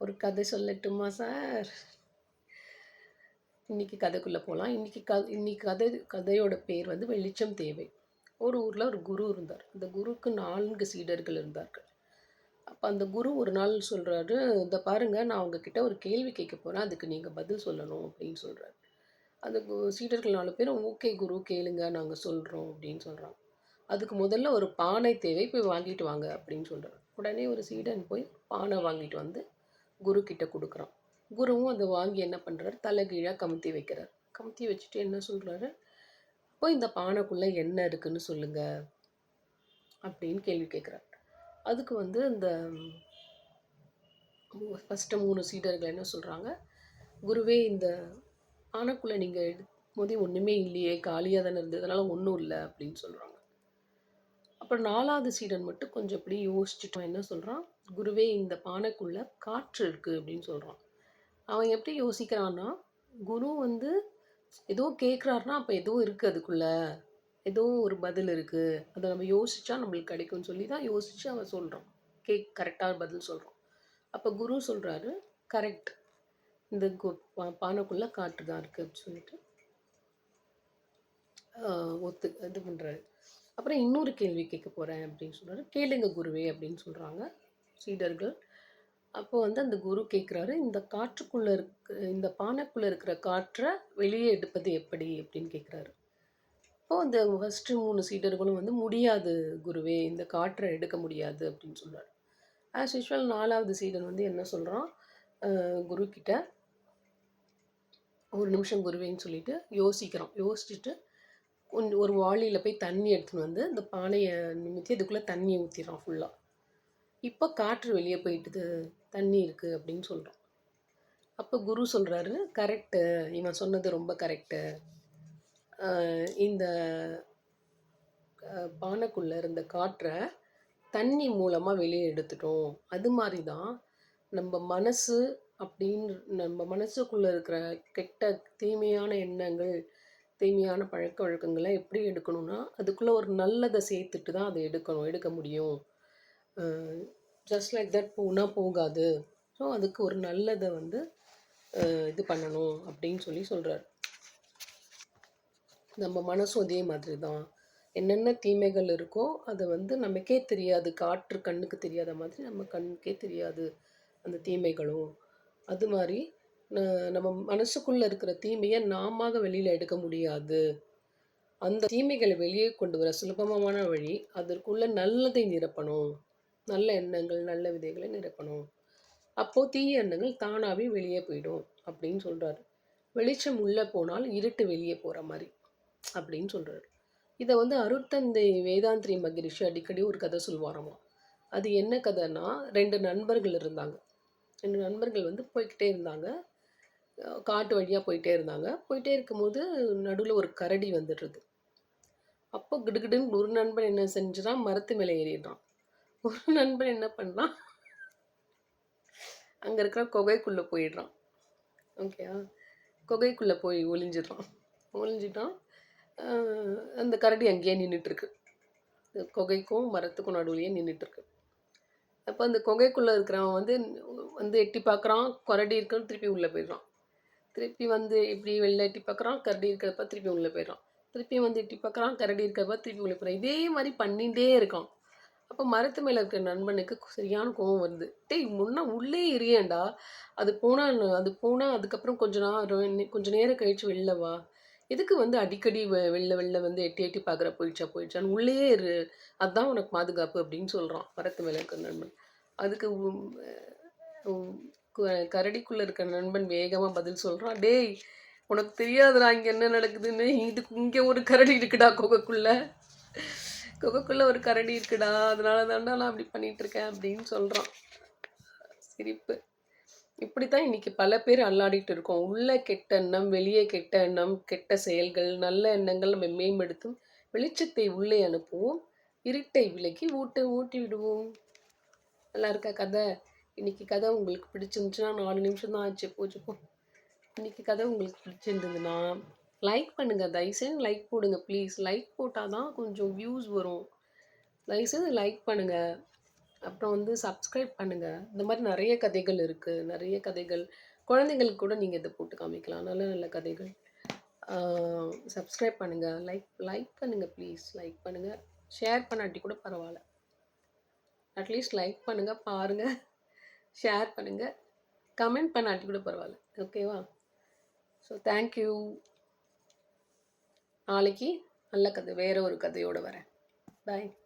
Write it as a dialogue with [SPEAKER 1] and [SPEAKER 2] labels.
[SPEAKER 1] ஒரு கதை சொல்லட்டுமா சார்? இன்னைக்கு கதைக்குள்ளே போகலாம் இன்னைக்கு க இன்னைக்கு கதை கதையோட பேர் வந்து வெளிச்சம் தேவை. ஒரு ஊரில் ஒரு குரு இருந்தார். அந்த குருவுக்கு நான்கு சீடர்கள் இருந்தார்கள். அப்போ அந்த குரு ஒரு நாள் சொல்கிறாரு இந்த பாருங்கள் நான் உங்ககிட்ட ஒரு கேள்வி கேட்க போகிறேன் அதுக்கு நீங்கள் பதில் சொல்லணும் அப்படின்னு சொல்கிறாரு அந்த கு- சீடர்கள் நாலு பேரும் ஓகே குரு கேளுங்க நாங்கள் சொல்கிறோம் அப்படின்னு சொல்கிறாங்க அதுக்கு முதல்ல ஒரு பானை தேவை போய் வாங்கிட்டு வாங்க அப்படின்னு சொல்கிறார் உடனே ஒரு சீடன் போய் பானை வாங்கிட்டு வந்து குரு கிட்ட கொடுக்குறான். குருவும் அதை வாங்கி என்ன பண்ணுறாரு தலைகீழாக கமுத்தி வைக்கிறார். கமுத்தி வச்சுட்டு என்ன சொல்கிறாரு இப்போ இந்த பானைக்குள்ளே என்ன இருக்குன்னு சொல்லுங்க அப்படின்னு கேள்வி கேட்குறாரு அதுக்கு வந்து இந்த ஃபஸ்ட்டு மூணு சீடர்கள் என்ன சொல்கிறாங்க குருவே இந்த பானைக்குள்ளே நீங்கள் எடுக்கும்போதே ஒன்றுமே இல்லையே காலியாக தானே இருந்தது அதனால் ஒன்றும் இல்லை அப்படின்னு சொல்கிறாங்க அப்புறம் நாலாவது சீடன் மட்டும் கொஞ்சம் அப்படியே யோசிச்சுட்டோம் என்ன சொல்கிறான் குருவே இந்த பானைக்குள்ளே காற்று இருக்குது அப்படின்னு சொல்கிறான் அவன் எப்படி யோசிக்கிறான்னா குரு வந்து ஏதோ கேட்குறாருன்னா அப்போ ஏதோ இருக்குது அதுக்குள்ளே. ஏதோ ஒரு பதில் இருக்குது அதை நம்ம யோசிச்சா நம்மளுக்கு கிடைக்கும்னு சொல்லி தான் யோசித்து அவன் சொல்கிறான் கேக் கரெக்டாக பதில் சொல்கிறான் அப்போ குரு சொல்கிறாரு கரெக்ட் இந்த கு- பா- பானைக்குள்ளே காற்று தான் இருக்குது அப்படின்னு சொல்லிட்டு ஒத்து இது பண்ணுறாரு அப்புறம் இன்னொரு கேள்வி கேட்க போகிறேன் அப்படின்னு சொல்கிறாரு கேளுங்க குருவே அப்படின்னு சொல்கிறாங்க சீடர்கள். அப்போ வந்து அந்த குரு கேட்குறாரு இந்த காற்றுக்குள்ளே இருக்க இந்த பானைக்குள்ளே இருக்கிற காற்றை வெளியே எடுப்பது எப்படி? அப்படின்னு கேட்குறாரு. அப்போ அந்த ஃபஸ்ட்டு மூணு சீடர்களும் வந்து முடியாது குருவே இந்த காற்றை எடுக்க முடியாது அப்படின்னு சொன்னார் ஆஸ் யூஷுவல் நாலாவது சீடன் வந்து என்ன சொல்கிறான் குரு கிட்ட ஒரு நிமிஷம் குருவேன்னு சொல்லிட்டு யோசிக்கிறான். யோசிச்சுட்டு கொஞ்சம் ஒரு வாளியில் போய் தண்ணி எடுத்துன்னு வந்து இந்த பானையை நிமித்தி அதுக்குள்ளே தண்ணியை ஊற்றிடுறான் ஃபுல்லாக இப்போ காற்று வெளியே போயிட்டுது தண்ணி இருக்குது அப்படின்னு சொல்கிறான் அப்போ குரு சொல்கிறாரு கரெக்டு இவன் சொன்னது ரொம்ப கரெக்டு இந்த பானைக்குள்ளே இருந்த காற்றை தண்ணி மூலமாக வெளியே எடுத்துட்டோம். அது மாதிரி தான் நம்ம மனசு அப்படின்னு நம்ம மனசுக்குள்ளே இருக்கிற கெட்ட தீமையான எண்ணங்கள் தீமையான பழக்க வழக்கங்களை எப்படி எடுக்கணும்னா அதுக்குள்ளே ஒரு நல்லதை சேர்த்துட்டு தான் அதை எடுக்கணும் எடுக்க முடியும். ஜஸ்ட் லைக் தட் போனால் போகாது. ஸோ அதுக்கு ஒரு நல்லதை வந்து இது பண்ணணும் அப்படின்னு சொல்லி சொல்கிறார் நம்ம மனசும் அதே மாதிரி தான் என்னென்ன தீமைகள் இருக்கோ அதை வந்து நமக்கே தெரியாது. காற்று கண்ணுக்கு தெரியாத மாதிரி நம்ம கண்ணுக்கே தெரியாது அந்த தீமைகளும். அது மாதிரி நம்ம மனசுக்குள்ளே இருக்கிற தீமையை நாம வெளியில் எடுக்க முடியாது. அந்த தீமைகளை வெளியே கொண்டு வர சுலபமான வழி அதற்குள்ளே நல்லதை நிரப்பணும். நல்ல எண்ணங்கள் நல்ல விதைகளை நிரப்பணும் அப்போது தீய எண்ணங்கள் தானாகவே வெளியே போயிடும் அப்படின்னு சொல்கிறாரு வெளிச்சம் உள்ளே போனால் இருட்டு வெளியே போகிற மாதிரி அப்படின்னு சொல்கிறாரு இதை வந்து அருட்தந்தை வேதாந்திரி மகிரிஷி அடிக்கடி ஒரு கதை சொல்வாராமா? அது என்ன கதைன்னா ரெண்டு நண்பர்கள் இருந்தாங்க. ரெண்டு நண்பர்கள் வந்து போய்கிட்டே இருந்தாங்க. காட்டு வழியாக போயிட்டே இருந்தாங்க. போயிட்டே இருக்கும்போது நடுவில் ஒரு கரடி வந்துடுறது அப்போ கிடுகிடுன்னு ஒரு நண்பன் என்ன செஞ்சுனா மரத்து மேலே ஏறிடுறான். ஒரு நண்பன் என்ன பண்ணான் அங்கே இருக்கிற குகைக்குள்ளே போயிடுறான். ஓகேயா குகைக்குள்ளே போய் ஒளிஞ்சிடுறான். ஒளிஞ்சிட்டான். அந்த கரடி அங்கேயே நின்றுட்டுருக்கு குகைக்கும் மரத்துக்கும் நடுவுலையே நின்றுட்டுருக்கு அப்போ அந்த குகைக்குள்ளே இருக்கிறவன் வந்து வந்து எட்டி பார்க்குறான் கரடி இருக்குன்னு திருப்பி உள்ளே போயிடுறான். திருப்பி வந்து இப்படி வெளில எட்டி பார்க்குறான் கரடி இருக்கிறப்ப திருப்பி உள்ளே போயிடுறான். திருப்பி வந்து எட்டி பார்க்குறான் கரடி இருக்கிறப்ப திருப்பி உள்ளே போயிடுறான். இதே மாதிரி பண்ணிகிட்டே இருக்கான். அப்போ மரத்து மேலே இருக்கிற நண்பனுக்கு சரியான கோவம் வருது. டேய் முன்னே உள்ளே இருக்கேன்டா அது போனால் அது போனால் அதுக்கப்புறம் கொஞ்ச நேரம் கொஞ்ச நேரம் கழிச்சு வெளில வா. எதுக்கு வந்து அடிக்கடி வெ- வெளில வெளில வந்து எட்டி எட்டி பார்க்குற போயிடுச்சா போயிடுச்சான்னு உள்ளே இரு. அதுதான் உனக்கு பாதுகாப்பு அப்படின்னு சொல்கிறான் மரத்து மேலே இருக்கிற நண்பன். அதுக்கு கரடிக்குள்ளே இருக்கிற நண்பன் வேகமாக பதில் சொல்கிறான் டேய் உனக்கு தெரியாதுடா இங்கே என்ன நடக்குதுன்னு. இதுக்கு இங்கே ஒரு கரடி இருக்குடா குகைக்குள்ள. குகைக்குள்ள ஒரு கரடி இருக்குடா அதனால தாண்டா நான் அப்படி பண்ணிட்டு இருக்கேன் அப்படின்னு சொல்கிறான் சிரிப்பு. இப்படித்தான் இன்னைக்கு பல பேர் அல்லாடிட்டு இருக்கோம். உள்ள கெட்ட எண்ணம் வெளியே கெட்ட எண்ணம் கெட்ட செயல்கள் நல்ல எண்ணங்கள் நம்ம மேம்படுத்தும். வெளிச்சத்தை உள்ளே அனுப்புவோம். இருட்டை விலக்கி ஊட்ட ஊட்டி விடுவோம். நல்லா இருக்கா கதை? இன்னைக்கு கதை உங்களுக்கு பிடிச்சிருந்துச்சுன்னா நாலு நிமிஷம் தான் ஆச்சு போச்சுப்போம் இன்னைக்கு கதை உங்களுக்கு பிடிச்சிருந்ததுன்னா லைக் பண்ணுங்கள் தயவுசெய்து லைக் போடுங்க ப்ளீஸ் லைக் போட்டால் தான் கொஞ்சம் வியூஸ் வரும். தயவுசெய்து லைக் பண்ணுங்கள் அப்புறம் வந்து சப்ஸ்கிரைப் பண்ணுங்கள் இந்த மாதிரி நிறைய கதைகள் இருக்குது நிறைய கதைகள். குழந்தைங்களுக்கு கூட நீங்கள் இதை போட்டு காமிக்கலாம். நல்ல நல்ல கதைகள். சப்ஸ்கிரைப் பண்ணுங்கள் லைக் லைக் பண்ணுங்கள் ப்ளீஸ் லைக் பண்ணுங்கள் ஷேர் பண்ணாட்டி கூட பரவாயில்ல. அட்லீஸ்ட் லைக் பண்ணுங்கள் பாருங்கள் ஷேர் பண்ணுங்கள் கமெண்ட் பண்ணாட்டி கூட பரவாயில்ல. ஓகேவா ஸோ தேங்க்யூ நாளைக்கு நல்ல கதை வேறு ஒரு கதையோடு வரேன். பாய்